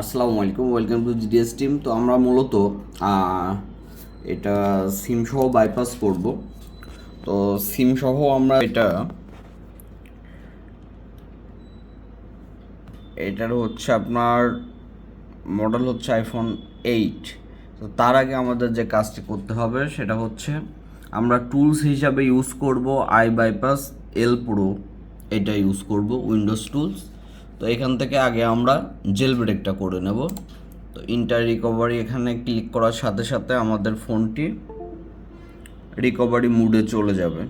আসসালামু আলাইকুম welcome to GDS team তো আমরা মূলত এটা সিম সহ বাইপাস করব। তো সিম সহ আমরা এটা, এটার হচ্ছে আপনার মডেল হচ্ছে আইফোন এইট তো তার আগে আমাদের যে কাজটি করতে হবে, সেটা হচ্ছে আমরা টুলস হিসাবে ইউজ করব আই বাইপাস এল প্রো এটা ইউজ করব উইন্ডোজ টুলস তো এখান থেকে আগে আমরা জেল ব্রেকটা করে নেব। তো ইন্টার রিকভারি এখানে ক্লিক করার সাথে সাথে আমাদের ফোনটি রিকভারি মুডে চলে যাবে।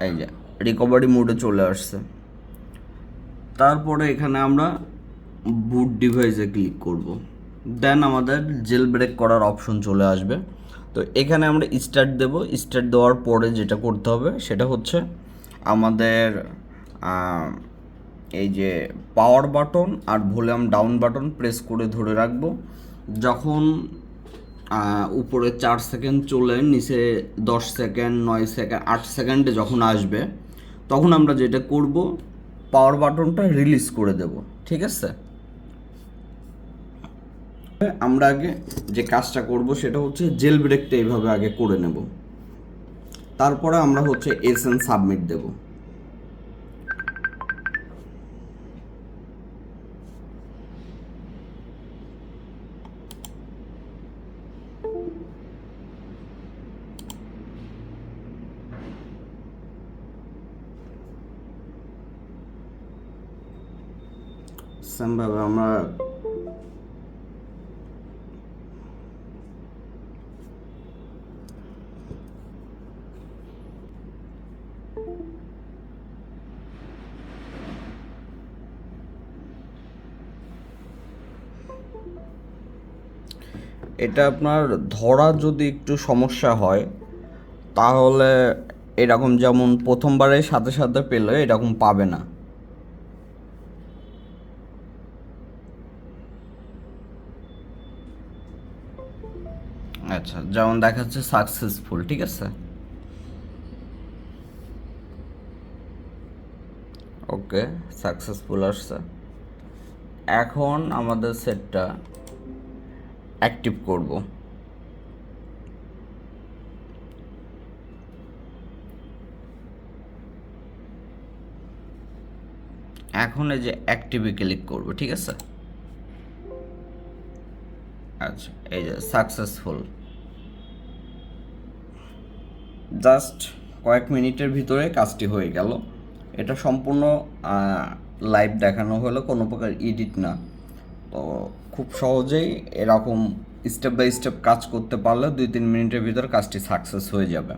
এই যে রিকভারি মুডে চলে আসছে। তারপরে এখানে আমরা বুট ডিভাইসে ক্লিক করব। দেন আমাদের জেল ব্রেক করার অপশন চলে আসবে। তো এখানে আমরা স্টার্ট দেব। স্টার্ট দেওয়ার পরে যেটা করতে হবে সেটা হচ্ছে আমাদের এই যে পাওয়ার বাটন আর ভলিউম ডাউন বাটন প্রেস করে ধরে রাখব। যখন উপরে চার সেকেন্ড চলে, নিচে দশ সেকেন্ড নয় সেকেন্ড আট সেকেন্ডে যখন আসবে, তখন আমরা যেটা করব পাওয়ার বাটনটা রিলিজ করে দেব, ঠিক আছে? আমরা আগে যে কাজটা করব সেটা হচ্ছে জেল ব্রেকটা এইভাবে আগে করে নেব। তারপরে আমরা হচ্ছে এস সাবমিট দেব। সেমভাবে আমরা এটা আপনার ধরা যদি একটু সমস্যা হয়, তাহলে এরকম যেমন প্রথমবারের সাথে সাথে পেলে এরকম পাবে না। আচ্ছা যেমন দেখাচ্ছে সাকসেসফুল ঠিক আছে? ওকে সাকসেসফুল আসছে। এখন আমাদের সেটটা অ্যাক্টিভ করব। এখন এই যে অ্যাক্টিভে ক্লিক করব, ঠিক আছে? আচ্ছা এই যে সাকসেসফুল জাস্ট কয়েক মিনিটের ভিতরে কাজটি হয়ে গেল। এটা সম্পূর্ণ লাইভ দেখানো হলো, কোনো প্রকার এডিট না। তো খুব সহজেই এরকম স্টেপ বাই স্টেপ কাজ করতে পারলে দুই তিন মিনিটের ভিতর কাজটি সাকসেস হয়ে যাবে।